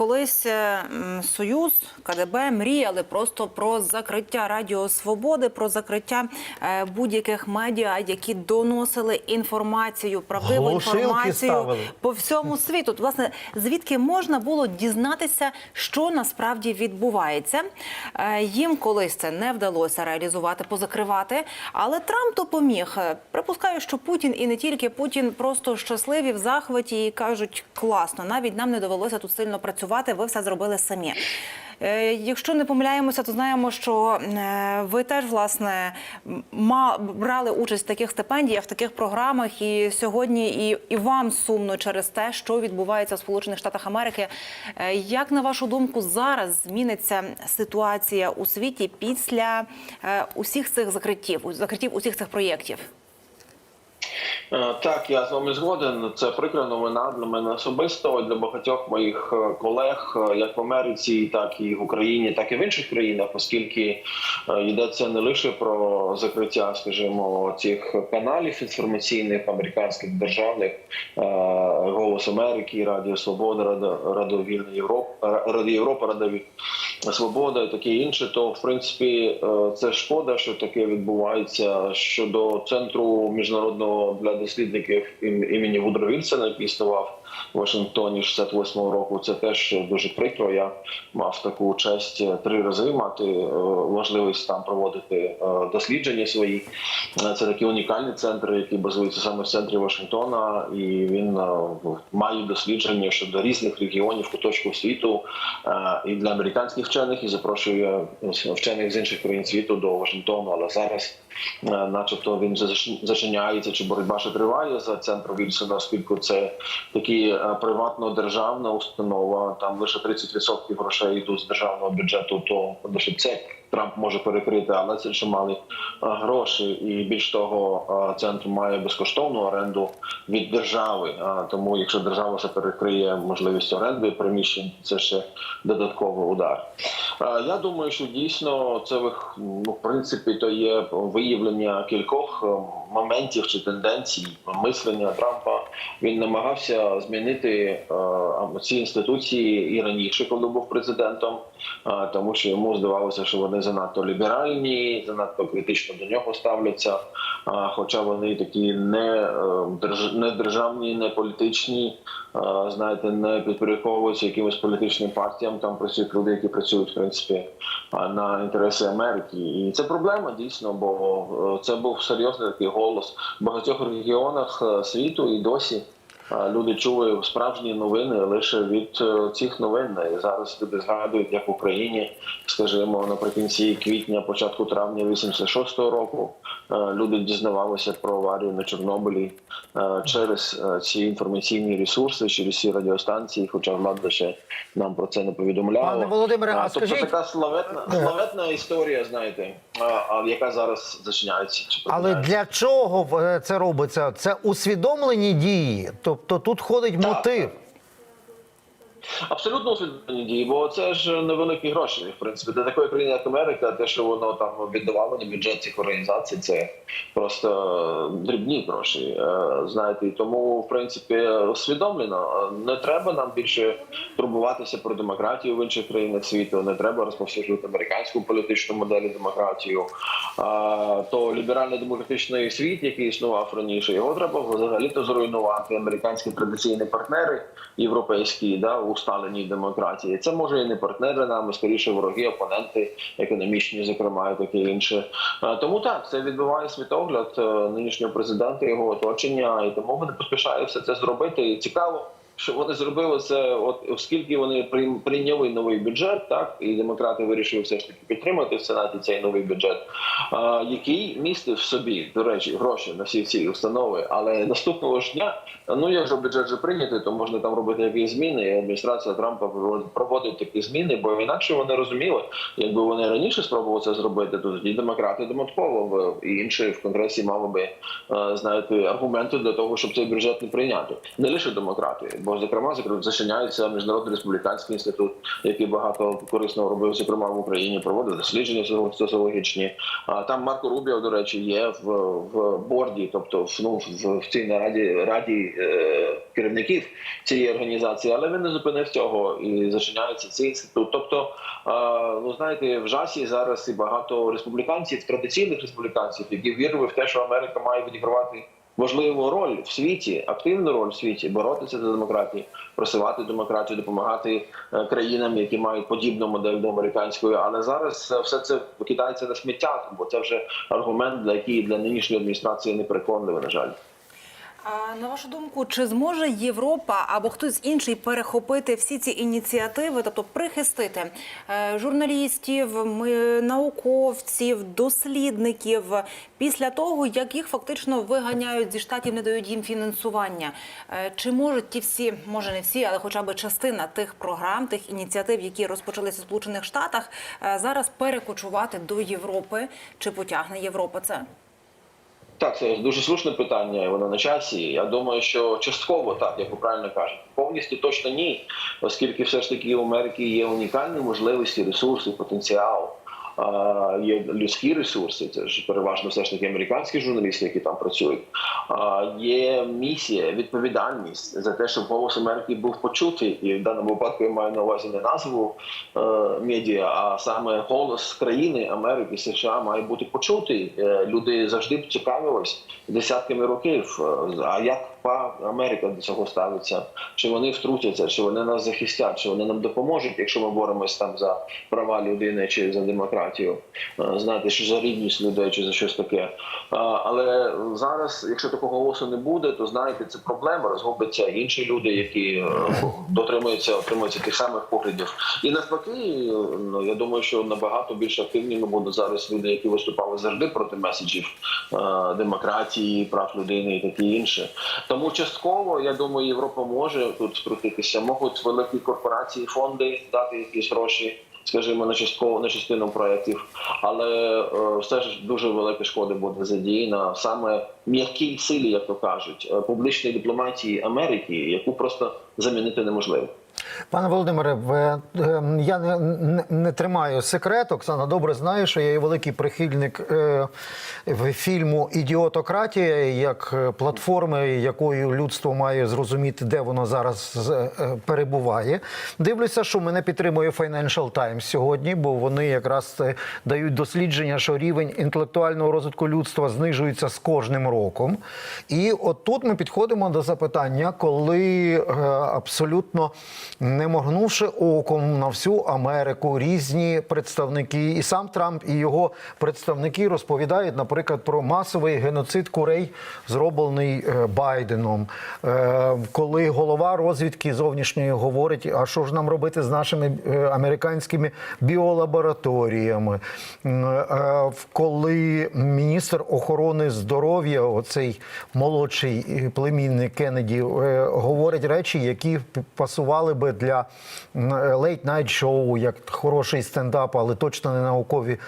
колись е, Союз, КДБ мріяли просто про закриття Радіо Свободи, про закриття е, будь-яких медіа, які доносили інформацію, правдиву Глушилки інформацію ставили. по всьому світу. От, Власне, звідки можна було дізнатися, що насправді відбувається? Е, Їм колись це не вдалося реалізувати, позакривати. Але Трамп допоміг. Припускаю, що Путін і не тільки Путін просто щасливі в захваті і кажуть, класно, навіть нам не довелося тут сильно працювати. Ви все зробили самі. Е, Якщо не помиляємося, то знаємо, що е, ви теж власне брали участь в таких стипендіях, в таких програмах, і сьогодні і, і вам сумно через те, що відбувається в Сполучених Штатах Америки. Е, Як на вашу думку, зараз зміниться ситуація у світі після усіх цих закриттів, закриттів усіх цих проєктів? Е, Так, я з вами згоден. Це прикра новина для мене особисто, для багатьох моїх е, колег, е, як в Америці, так і в Україні, так і в інших країнах, оскільки йдеться не лише про закриття, скажімо, цих каналів інформаційних американських державних Голос Америки, Радіо Свобода, Радіо, Радіо Вільна Європа, Радіо Європа, Радіо Свобода і таке інше, то в принципі це шкода, що таке відбувається щодо центру міжнародного для дослідників імені Вудро Вільсона, який існував в Вашингтоні 68-го року. Це теж дуже прикро. Я мав таку честь е, три рази мати е, можливість там проводити е, дослідження свої. Це такий унікальний центр, який базується саме в центрі Вашингтона, і він має дослідження щодо різних регіонів, куточків світу і для американських вчених, і запрошує ну, вчених з інших країн світу до Вашингтону. Але зараз, начебто, він зачиняється, чи боротьба ще триває за центром Вільсона, оскільки це такі е, приватно-державна установа. Там лише 30% грошей йдуть з державного бюджету, то лише це Трамп може перекрити, але це чималі е, гроші. І більш того, е, центр має безкоштовну оренду від держави. Тому, якщо держава ще перекриє можливість оренди приміщень, це ще додатковий удар. Е, Я думаю, що дійсно це ну, в принципі то є виявлення кількох е, моментів чи тенденцій мислення Трампа. Він намагався змінити е, ці інституції і раніше, коли був президентом, тому що йому здавалося, що вони занадто ліберальні, занадто критично до нього ставляться. Хоча вони такі не, е, не державні, не політичні, знаєте, не підпорядковуються якимось політичним партіям. Там працюють люди, які працюють в принципі на інтереси Америки, і це проблема дійсно, бо е, це був серйозний такий голос в багатьох регіонах е, світу і досі. Люди чули справжні новини лише від е, цих новин. І зараз люди згадують, як в Україні, скажімо, наприкінці квітня, початку травня 86-го року е, люди дізнавалися про аварію на Чорнобилі е, через ці інформаційні ресурси, через ці радіостанції, хоча влада ще нам про це не повідомляла. Пане Володимире, а тобто скажіть- така славетна, славетна історія, знаєте, яка зараз зачиняється. Чи Але для чого це робиться? Це усвідомлені дії. Тобто тут ходить мотив. Абсолютно усвідомлені дії, бо це ж невеликі гроші. В принципі, для такої країни, як Америка, те, що воно там віддавало на бюджет цих організацій, це просто дрібні гроші. Е, Знаєте, і тому, в принципі, усвідомлено. Не треба нам більше турбуватися про демократію в інших країнах світу. Не треба розповсюджувати американську політичну модель демократію. То ліберально-демократичний світ, який існував раніше, його треба взагалі-то зруйнувати. Американські традиційні партнери європейські, да, усталені демократії. Це може і не партнери нам, і скоріше вороги, опоненти економічні, зокрема, і таке інше. Е, Тому так це відбиває світогляд е, нинішнього президента, його оточення, і тому вони поспішають все це зробити. І цікаво. Що вони зробили це, от оскільки вони прийняли новий бюджет, так і демократи вирішили все ж таки підтримати в сенаті цей новий бюджет, а, який містив в собі, до речі, гроші на всі ці установи. Але наступного ж дня, ну якщо бюджет вже прийнятий, то можна там робити якісь зміни. І адміністрація Трампа проводить- такі зміни, бо інакше вони розуміли, якби вони раніше спробували це зробити, то тоді демократи додатково б і інші в конгресі мали би е, знаєте аргументи для того, щоб цей бюджет не прийняти. Не лише демократи, бо зокрема зачиняється міжнародний республіканський інститут, який багато корисного робив, зокрема в Україні, проводив дослідження соціологічні. А там Марко Рубіо, до речі, є в, в борді, тобто в, ну, в цій нараді раді е, керівників цієї організації, але він не зупинив цього і зачиняється цей інститут. Тобто, е, ну знаєте, в жасі зараз і багато республіканців, традиційних республіканців, які вірили в те, що Америка має відігравати важливу роль в світі, активну роль в світі, боротися за демократію, просувати демократію, допомагати е, країнам, які мають подібну модель до американської. Але зараз все це викидається на сміття, бо це вже аргумент, для який для нинішньої адміністрації не переконливий, на жаль. А на вашу думку, чи зможе Європа або хтось інший перехопити всі ці ініціативи, тобто прихистити е, журналістів, науковців, дослідників після того, як їх фактично виганяють зі штатів, не дають їм фінансування? Е, Чи можуть ті всі, може не всі, але хоча б частина тих програм, тих ініціатив, які розпочалися в Сполучених Штатах, е, зараз перекочувати до Європи? Чи потягне Європа це? Так, це дуже слушне питання, і воно на часі. Я думаю, що частково так, як ви правильно кажете, повністю точно ні, оскільки все ж таки у Америки є унікальні можливості, ресурси, потенціал. Є людські ресурси, це ж переважно все ж таки американські журналісти, які там працюють. Є місія, відповідальність за те, щоб голос Америки був почутий, і в даному випадку я маю на увазі не назву е, медіа, а саме голос країни Америки, США має бути почутий. Е, Люди завжди цікавились десятками років. е, А як Америка до цього ставиться? Чи вони втрутяться, чи вони нас захистять, чи вони нам допоможуть, якщо ми боремось там за права людини чи за демократію? Е, Знаєте, що за рівність людей, чи за щось таке. Е, Але зараз, якщо такого голосу не буде, то знаєте, це проблема. Розгубляться інші люди, які е, дотримуються, отримуються тих самих поглядів. І навпаки, ну я думаю, що набагато більш активніми будуть зараз люди, які виступали завжди проти меседжів демократії, прав людини і таке інше. Тому частково я думаю, Європа може тут втрутитися. Можуть великі корпорації, фонди дати якісь гроші. Скажімо, на частково на частину проєктів, але е, все ж дуже велика шкода буде задіяна саме м'якій силі, як то кажуть, е, публічної дипломатії Америки, яку просто замінити неможливо. Пане Володимире, е, я не, не, не тримаю секрет. Оксана добре знає, що я є великий прихильник е, фільму Ідіотократія як е, платформи, якою людство має зрозуміти, де воно зараз е, перебуває. Дивлюся, що мене підтримує Financial Times сьогодні, бо вони якраз е, дають дослідження, що рівень інтелектуального розвитку людства знижується з кожним роком. І от тут ми підходимо до запитання, коли е, абсолютно не моргнувши оком на всю Америку, різні представники, і сам Трамп, і його представники розповідають, наприклад, про масовий геноцид курей, зроблений е, Байденом. Е, Коли голова розвідки зовнішньої говорить, а що ж нам робити з нашими е, американськими біолабораторіями, коли міністр охорони здоров'я, оцей молодший племінник Кеннеді, говорить речі, які пасували би для лейт-найт шоу, як хороший стендап, але точно не наукові.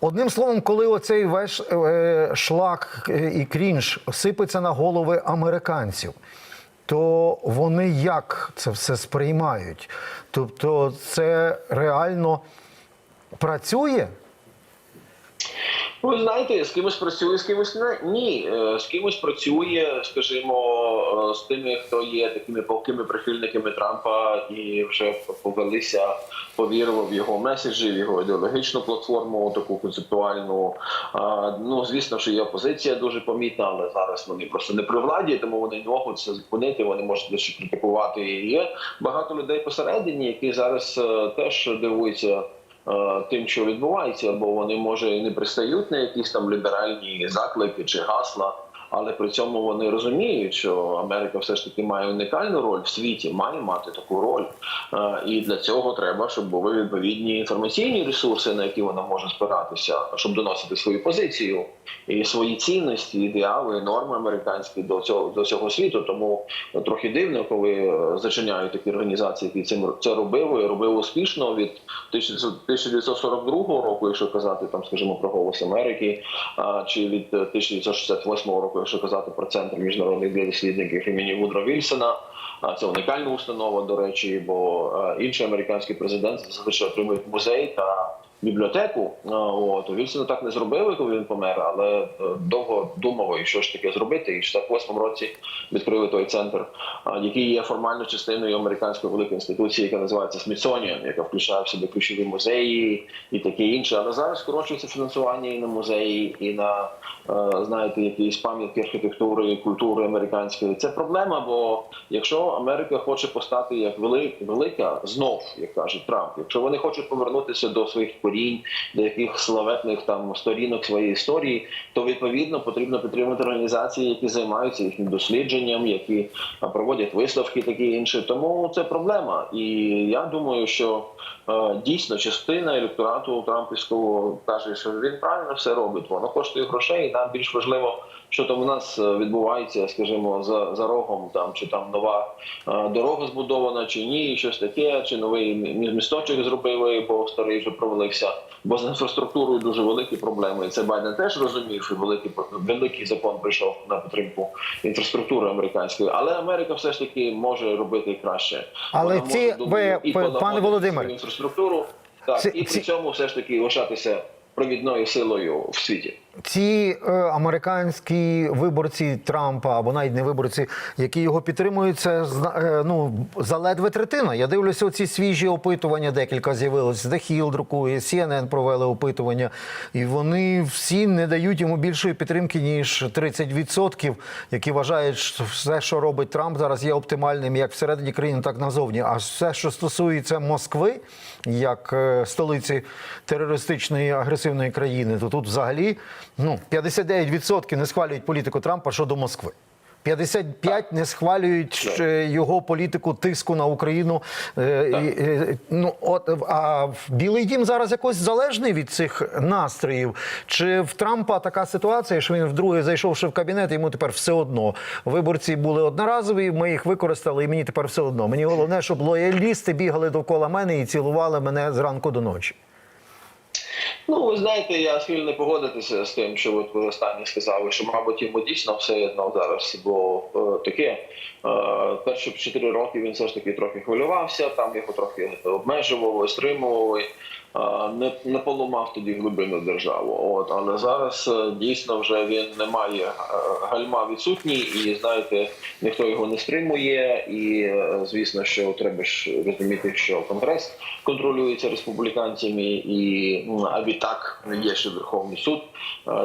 Одним словом, коли оцей весь е, шлак і крінж сипеться на голови американців. То вони як це все сприймають? Тобто, це реально працює? Ну, Ви знаєте, з кимось працює, з кимось не ні. Е, З кимось працює, скажімо, е, з тими, хто є такими палкими прихильниками Трампа і вже повелися, повірили в його меседжі, в його ідеологічну платформу, таку концептуальну. Ну, звісно, що є опозиція дуже помітна, але зараз вони просто не при владі, тому вони не можуть це зупинити. Вони можуть лише критикувати. І є багато людей посередині, які зараз е, теж дивуються тим, що відбувається, або вони може і не пристають на якісь там ліберальні заклики чи гасла. Але при цьому вони розуміють, що Америка все ж таки має унікальну роль в світі, має мати таку роль, Е, і для цього треба, щоб були відповідні інформаційні ресурси, на які вона може спиратися, щоб доносити свою позицію і свої цінності, ідеали, норми американські до цього до цього світу. Тому трохи дивно, коли е, зачиняють такі організації, які цим це робили, робили успішно від 1942 року, якщо казати там, скажімо, про голос Америки, чи від е, 1968 року, якщо казати про центр міжнародних дослідників імені Вудро Вільсона. Це унікальна установа, до речі, бо інший інші американські президенти зазвичай отримують музей та бібліотеку. А, От Вільсон так не зробив, коли він помер, але е, довго думав, і що ж таке зробити. І в 68-му році відкрили той центр, який є формально частиною американської великої інституції, яка називається Смітсоніан, яка включає в себе ключові музеї і таке інше. Але зараз скорочується фінансування і на музеї, і на е, знаєте, якісь пам'ятки архітектури, культури американської. Це проблема, бо якщо Америка хоче постати як вели- велика, знов, як каже Трамп, якщо вони хочуть повернутися до своїх корінь, до яких славетних там сторінок своєї історії, то відповідно потрібно підтримати організації, які займаються їхнім дослідженням, які проводять виставки, такі інші. Тому це проблема. І я думаю, що е, дійсно частина електорату Трампівського каже, що він правильно все робить. Воно коштує грошей. і Нам більш важливо, що там у нас е, відбувається, скажімо, за, за рогом, там чи там нова е, дорога збудована, чи ні, щось таке, чи новий мі- місточок зробили, бо старий вже провалився. Бо з інфраструктурою дуже великі проблеми. І це Байден теж розумів, що великий великий закон прийшов на підтримку інфраструктури американської. Але Америка все ж таки може робити краще. Але Вона ці- ви, і пане Володимире, інфраструктуру, так ці- і при ці- цьому все ж таки лишатися провідною силою в світі. Ці е, американські виборці Трампа або навіть не виборці, які його підтримують, це е, ну заледве третина. Я дивлюся, оці свіжі опитування, декілька з'явилось. The Hill друкує, CNN провели опитування, і вони всі не дають йому більшої підтримки ніж 30%, які вважають, що все, що робить Трамп, зараз є оптимальним як всередині країни, так і назовні. А все, що стосується Москви, як е, столиці терористичної агресивної країни, то тут взагалі ну 59% не схвалюють політику Трампа щодо Москви. 55 не схвалюють ще його політику тиску на Україну. Е, і, е, ну от а Білий Дім зараз якось залежний від цих настроїв. Чи в Трампа така ситуація, що він вдруге зайшовши в кабінет, йому тепер все одно. Виборці були одноразові, ми їх використали, і мені тепер все одно. Мені головне, щоб лоялісти бігали довкола мене і цілували мене зранку до ночі. Ну, ви знаєте, я схильний погодитися з тим, що от ви останнє сказали, що, мабуть, йому дійсно все одно зараз, бо е, таке е, перші чотири роки він все ж таки трохи хвилювався, там його трохи обмежували, стримували. Не, не поламав тоді глибину державу. От але зараз е, дійсно вже він не має е, гальма відсутній, і знаєте, ніхто його не стримує. І е, звісно, що треба ж розуміти, що конгрес контролюється республіканцями, і а відтак є ще Верховний суд,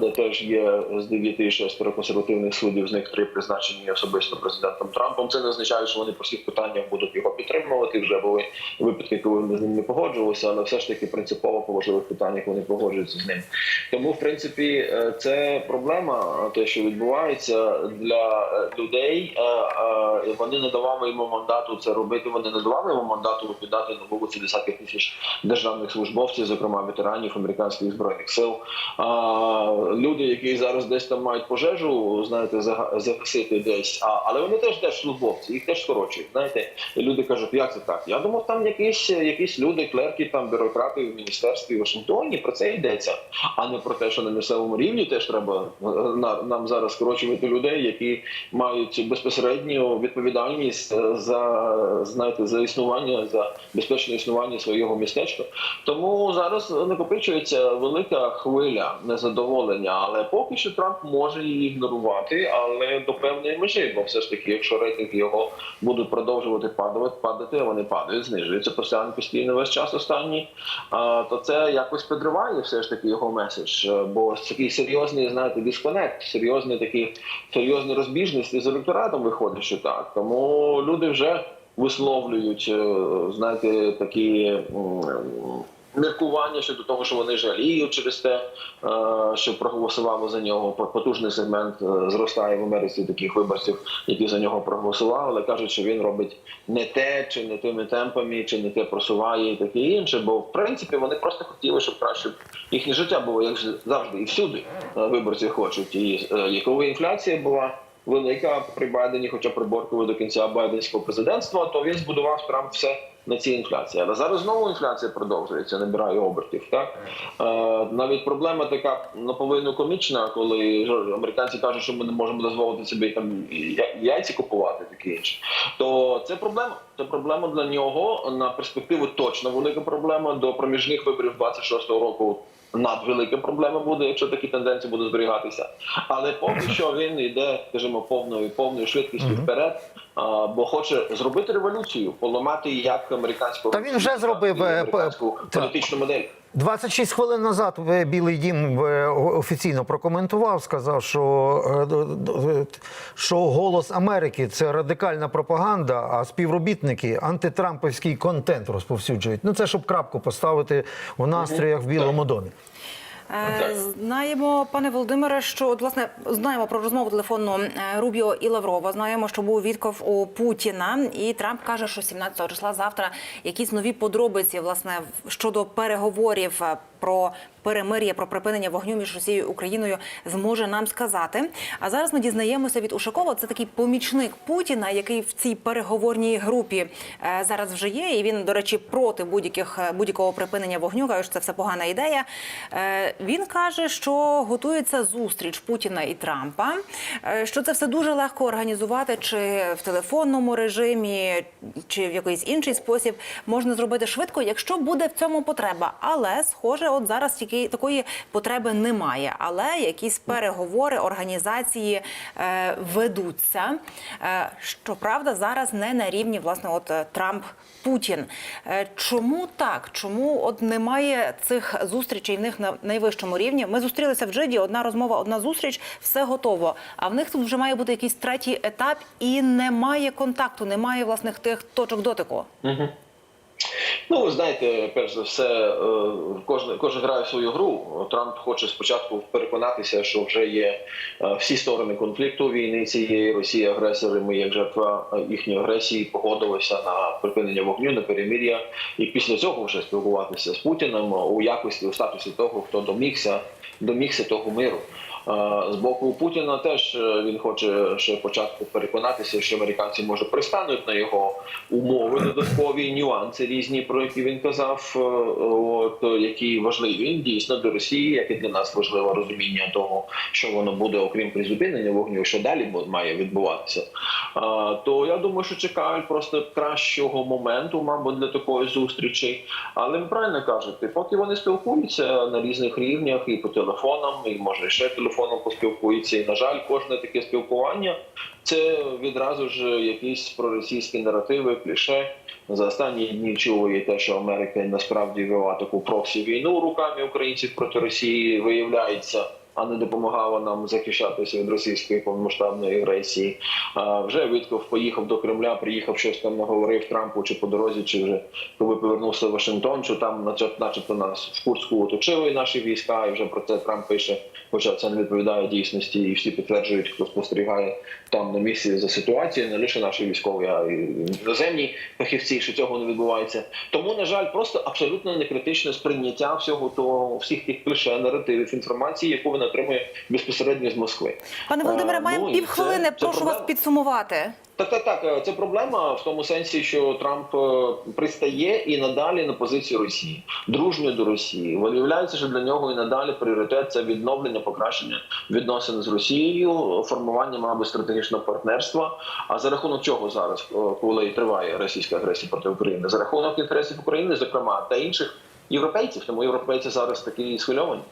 де теж є з 9 шестеро консервативних суддів, з них три призначені особисто президентом Трампом. Це не означає, що вони по всіх питаннях будуть його підтримувати. Вже були випадки, коли вони з ним не погоджувалися, але все ж таки принципово по важливих питаннях вони погоджуються з ним. Тому, в принципі, е, це проблема, те, що відбувається для е, людей. Е, е, Вони не давали йому мандату це робити. Вони не давали йому мандату викидати на вулиці десятки тисяч державних службовців, зокрема ветеранів американських збройних сил. Люди, які зараз десь там мають пожежу, знаєте, зага- загасити десь. Але вони теж теж службовці, їх теж скорочують. Знаєте, люди кажуть, як це так? Я думав, там якісь якісь люди, клерки, там бюрократи в міністерстві в Вашингтоні. Про це йдеться, а не про те, що на місцевому рівні теж треба е, на- нам зараз скорочувати людей, які мають безпосередню відповідальність е, за знаєте за існування за безпечне існування свого містечка. Тому зараз накопичується велика хвиля незадоволення, але поки що Трамп може її ігнорувати, але до певної межі, бо все ж таки, якщо рейтинги його будуть продовжувати падати, падати, вони падають, знижуються постійно весь час останній, то це якось підриває все ж таки його меседж. Е, Бо такий серйозний, знаєте, дисконект, серйозний такий серйозні розбіжності з електоратом виходить, що так. Тому люди вже висловлюють, е, знаєте, такі. Міркування щодо того, що вони жаліють через те, е, що проголосували за нього. Потужний сегмент е, зростає в Америці таких виборців, які за нього проголосували, але кажуть, що він робить не те, чи не тими темпами, чи не те просуває, і таке інше. Бо в принципі вони просто хотіли, щоб краще їхнє життя було як завжди, і всюди е, виборці хочуть. І і коли інфляція була велика при Байдені, хоча приборкували до кінця байденського президентства, то він збудував Трамп все на цій інфляції. Але зараз знову інфляція продовжується, набирає обертів. Так е, навіть проблема така наполовину комічна, коли американці кажуть, що ми не можемо дозволити собі там яйці купувати, таке інше. То це проблема. Це проблема для нього на перспективу точно велика проблема до проміжних виборів 26-го року. Надвелика проблема буде, якщо такі тенденції будуть зберігатися. Але поки що він йде, скажімо, повною повною швидкістю вперед, а, бо хоче зробити революцію, поламати як американську Та він вже зробив, е, політичну модель. 26 хвилин назад е, Білий Дім е, офіційно прокоментував, сказав, що, е, що голос Америки це радикальна пропаганда, а співробітники антитрампівський контент розповсюджують. Ну це щоб крапку поставити в настроях в Білому домі. Е, Так. Знаємо, пане Володимире, що от, власне знаємо про розмову телефонну е, Рубіо і Лаврова. Знаємо, що був Вітков у Путіна, і Трамп каже, що 17 числа завтра якісь нові подробиці власне щодо переговорів е, про перемир'я, про припинення вогню між Росією і Україною зможе нам сказати. А зараз ми дізнаємося від Ушакова. Це такий помічник Путіна, який в цій переговорній групі е, зараз вже є. І він, до речі, проти будь-яких е, будь-якого припинення вогню. каже, що це все погана ідея. Е, Він каже, що готується зустріч Путіна і Трампа. Що це все дуже легко організувати, чи в телефонному режимі, чи в якийсь інший спосіб можна зробити швидко, якщо буде в цьому потреба. Але схоже, от зараз тільки такої потреби немає. Але якісь переговори, організації е, ведуться. Е, щоправда, зараз не на рівні власне, от е, Трамп. Путін. Е, Чому так? Чому от немає цих зустрічей в них на найвищому рівні? Ми зустрілися в Джиді, одна розмова, одна зустріч, все готово. А в них тут вже має бути якийсь третій етап, і немає контакту, немає власних тих точок дотику. Ну, ви знаєте, перш за все, кожен, грає свою гру. Трамп хоче спочатку переконатися, що вже є е, всі сторони конфлікту війни цієї Росії агресори. Ми, як жертва їхньої агресії, погодилися на припинення вогню, на перемир'я, і після цього вже спілкуватися з Путіним у якості у статусі того, хто домігся, домігся того миру. Е, З боку Путіна теж е, він хоче ще початку переконатися, що американці може пристануть на його умови, додаткові нюанси різні, про які він казав, е, от які важливі дійсно для Росії, як і для нас важливе розуміння того, що воно буде, окрім призупинення вогню, що далі має відбуватися. То я думаю, що чекають просто кращого моменту, мабуть, для такої зустрічі. Але ви правильно кажете, поки вони спілкуються на різних рівнях і по телефонам, і може ще телефоном поспілкується. І на жаль, кожне таке спілкування це відразу ж якісь проросійські наративи, кліше. За останні дні чули те, що Америка насправді вела таку проксі війну руками українців проти Росії, виявляється. А не допомагала нам захищатися від російської повномасштабної агресії. Вже Вітков поїхав до Кремля, приїхав щось там наговорив Трампу чи по дорозі, чи вже коли повернувся в Вашингтон, що там, начебто, нас в Курську оточили наші війська, і вже про це Трамп пише. Хоча це не відповідає дійсності, і всі підтверджують, хто спостерігає там на місці за ситуацією, не лише наші військові, а й іноземні фахівці, що цього не відбувається. Тому, на жаль, просто абсолютно некритичне сприйняття всього того, всіх тих клише наративів інформації, яку він отримує безпосередньо з Москви. Пане Володимире, Е, маємо ну, півхвилини. це- це Прошу вас підсумувати. Так, так, так. е, Це проблема в тому сенсі, що Трамп е, пристає і надалі на позицію Росії, дружньо до Росії. Виявляється, що для нього і надалі пріоритет це відновлення, покращення відносин з Росією, формування, мабуть, стратегічного партнерства. А за рахунок чого зараз, е, коли триває російська агресія проти України, за рахунок інтересів України, зокрема, та інших європейців. Тому європейці зараз такі схвильовані.